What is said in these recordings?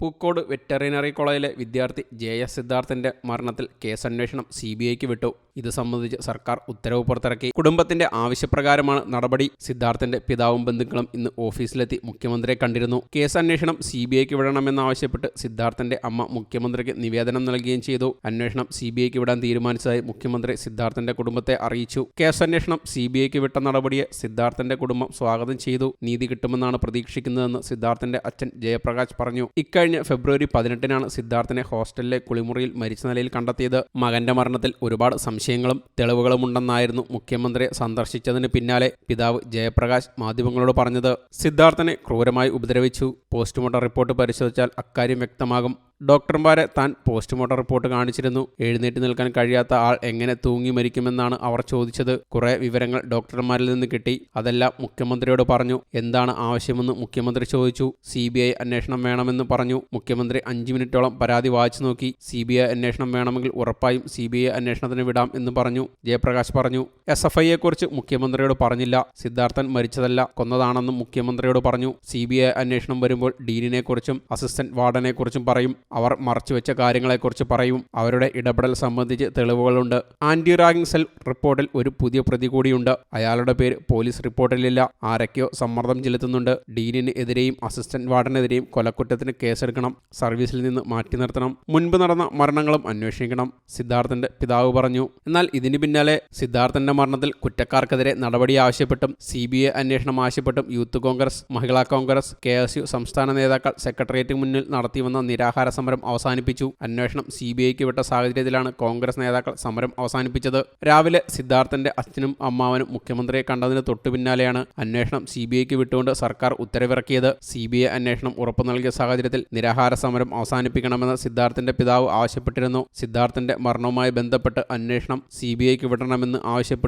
Pookode veterinary കോളേജിലെ വിദ്യാർത്ഥി J S സിദ്ധാർത്ഥിന്റെ മരണത്തിൽ കേസന്വേഷണം സി ബി ഐക്ക് വിട്ടു. ഇത് സംബന്ധിച്ച് സർക്കാർ ഉത്തരവ് പുറത്തിറക്കി. കുടുംബത്തിന്റെ ആവശ്യപ്രകാരമാണ് നടപടി. സിദ്ധാർത്ഥിന്റെ പിതാവും ബന്ധുക്കളും ഇന്ന് ഓഫീസിലെത്തി മുഖ്യമന്ത്രിയെ കണ്ടിരുന്നു. കേസ് അന്വേഷണം സി ബി ഐക്ക് വിടണമെന്നാവശ്യപ്പെട്ട് സിദ്ധാർത്ഥിന്റെ അമ്മ മുഖ്യമന്ത്രിക്ക് നിവേദനം നൽകുകയും ചെയ്തു. അന്വേഷണം സി ബി ഐക്ക് വിടാൻ തീരുമാനിച്ചതായി മുഖ്യമന്ത്രി സിദ്ധാർത്ഥിന്റെ കുടുംബത്തെ അറിയിച്ചു. കേസന്വേഷണം സി ബി ഐക്ക് വിട്ട നടപടിയെ സിദ്ധാർത്ഥിന്റെ കുടുംബം സ്വാഗതം ചെയ്തു. നീതി കിട്ടുമെന്നാണ് പ്രതീക്ഷിക്കുന്നതെന്ന് സിദ്ധാർത്ഥിന്റെ അച്ഛൻ ജയപ്രകാശ് പറഞ്ഞു. ഇക്കഴിഞ്ഞ ഫെബ്രുവരി പതിനെട്ടിനാണ് സിദ്ധാർത്ഥിനെ ഹോസ്റ്റലിലെ കുളിമുറിയിൽ മരിച്ച നിലയിൽ കണ്ടെത്തിയത്. മകന്റെ മരണത്തിൽ ഒരുപാട് സംശയങ്ങളും തെളിവുകളുമുണ്ടെന്നായിരുന്നു മുഖ്യമന്ത്രിയെ സന്ദർശിച്ചതിന് പിന്നാലെ പിതാവ് ജയപ്രകാശ് മാധ്യമങ്ങളോട് പറഞ്ഞത്. സിദ്ധാർത്ഥനെ ക്രൂരമായി ഉപദ്രവിച്ചു. പോസ്റ്റ്മോർട്ടം റിപ്പോർട്ട് പരിശോധിച്ചാൽ അക്കാര്യം വ്യക്തമാകും. ഡോക്ടർമാരെ താൻ പോസ്റ്റ്മോർട്ടം റിപ്പോർട്ട് കാണിച്ചിരുന്നു. എഴുന്നേറ്റ് നിൽക്കാൻ കഴിയാത്ത ആൾ എങ്ങനെ തൂങ്ങി മരിക്കുമെന്നാണ് അവർ ചോദിച്ചത്. കുറെ വിവരങ്ങൾ ഡോക്ടർമാരിൽ നിന്ന് കിട്ടി. അതെല്ലാം മുഖ്യമന്ത്രിയോട് പറഞ്ഞു. എന്താണ് ആവശ്യമെന്ന് മുഖ്യമന്ത്രി ചോദിച്ചു. സി അന്വേഷണം വേണമെന്ന് പറഞ്ഞു. മുഖ്യമന്ത്രി അഞ്ച് മിനിറ്റോളം പരാതി വായിച്ചു നോക്കി. സി അന്വേഷണം വേണമെങ്കിൽ ഉറപ്പായും സി അന്വേഷണത്തിന് വിടാം എന്ന് പറഞ്ഞു. ജയപ്രകാശ് പറഞ്ഞു. എസ് എഫ് ഐയെക്കുറിച്ച് മുഖ്യമന്ത്രിയോട് പറഞ്ഞില്ല. സിദ്ധാർത്ഥൻ മരിച്ചതല്ല കൊന്നതാണെന്നും മുഖ്യമന്ത്രിയോട് പറഞ്ഞു. സി ബി ഐ അന്വേഷണം വരുമ്പോൾ ഡീനിനെക്കുറിച്ചും അസിസ്റ്റന്റ് വാർഡനെക്കുറിച്ചും പറയും. അവർ മറച്ചുവെച്ച കാര്യങ്ങളെക്കുറിച്ച് പറയും. അവരുടെ ഇടപെടൽ സംബന്ധിച്ച് തെളിവുകളുണ്ട്. ആന്റി റാഗിംഗ് സെൽ റിപ്പോർട്ടിൽ ഒരു പുതിയ പ്രതി കൂടിയുണ്ട്. അയാളുടെ പേര് പോലീസ് റിപ്പോർട്ടിലില്ല. ആരൊക്കെയോ സമ്മർദ്ദം ചെലുത്തുന്നുണ്ട്. ഡീനിന് എതിരെയും അസിസ്റ്റന്റ് വാർഡനെതിരെയും കൊലക്കുറ്റത്തിന് കേസെടുക്കണം. സർവീസിൽ നിന്ന് മാറ്റി നിർത്തണം. മുൻപ് നടന്ന മരണങ്ങളും അന്വേഷിക്കണം. സിദ്ധാർത്ഥന്റെ പിതാവ് പറഞ്ഞു. എന്നാൽ ഇതിന് പിന്നാലെ സിദ്ധാർത്ഥന്റെ മരണത്തിൽ കുറ്റക്കാർക്കെതിരെ നടപടി ആവശ്യപ്പെട്ടും സി ബി ഐ അന്വേഷണം ആവശ്യപ്പെട്ടും Youth Congress Mahila Congress K S U സംസ്ഥാന നേതാക്കൾ സെക്രട്ടേറിയറ്റിന് മുന്നിൽ നടത്തിവന്ന നിരാഹാര സമരം അവസാനിപ്പിച്ചു. അന്വേഷണം സി ബി ഐക്ക് വിട്ട സാഹചര്യത്തിലാണ് കോൺഗ്രസ് നേതാക്കൾ സമരം അവസാനിപ്പിച്ചത്. രാവിലെ സിദ്ധാർത്ഥന്റെ അച്ഛനും അമ്മാവനും മുഖ്യമന്ത്രിയെ കണ്ടതിന് തൊട്ടു പിന്നാലെയാണ് അന്വേഷണം സി ബി ഐക്ക് വിട്ടുകൊണ്ട് സർക്കാർ ഉത്തരവിറക്കിയത്. സി ബി ഐ അന്വേഷണം ഉറപ്പു നൽകിയ സാഹചര്യത്തിൽ നിരാഹാര സമരം അവസാനിപ്പിക്കണമെന്ന് സിദ്ധാർത്ഥന്റെ പിതാവ് ആവശ്യപ്പെട്ടിരുന്നു. സിദ്ധാർത്ഥന്റെ മരണവുമായി ബന്ധപ്പെട്ട് അന്വേഷണം സി ബി ഐക്ക് വിടണമെന്ന്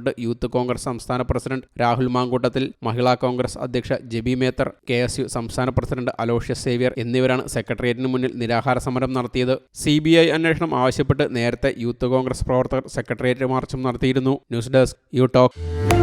ആവശ്യപ്പെട്ട് യൂത്ത് കോൺഗ്രസ് സംസ്ഥാന പ്രസിഡന്റ് രാഹുൽ മാങ്കൂട്ടത്തിൽ മഹിളാ കോൺഗ്രസ് അധ്യക്ഷ Jebi Mather K S U സംസ്ഥാന പ്രസിഡന്റ് അലോഷ്യസ് സേവ്യർ എന്നിവരാണ് സെക്രട്ടേറിയറ്റിന് മുന്നിൽ നിരാഹാര സമരം നടത്തിയത്. സി ബി ഐ അന്വേഷണം ആവശ്യപ്പെട്ട് നേരത്തെ യൂത്ത് കോൺഗ്രസ് പ്രവർത്തകർ സെക്രട്ടേറിയറ്റ് മാർച്ചും നടത്തിയിരുന്നു. News desk U talk.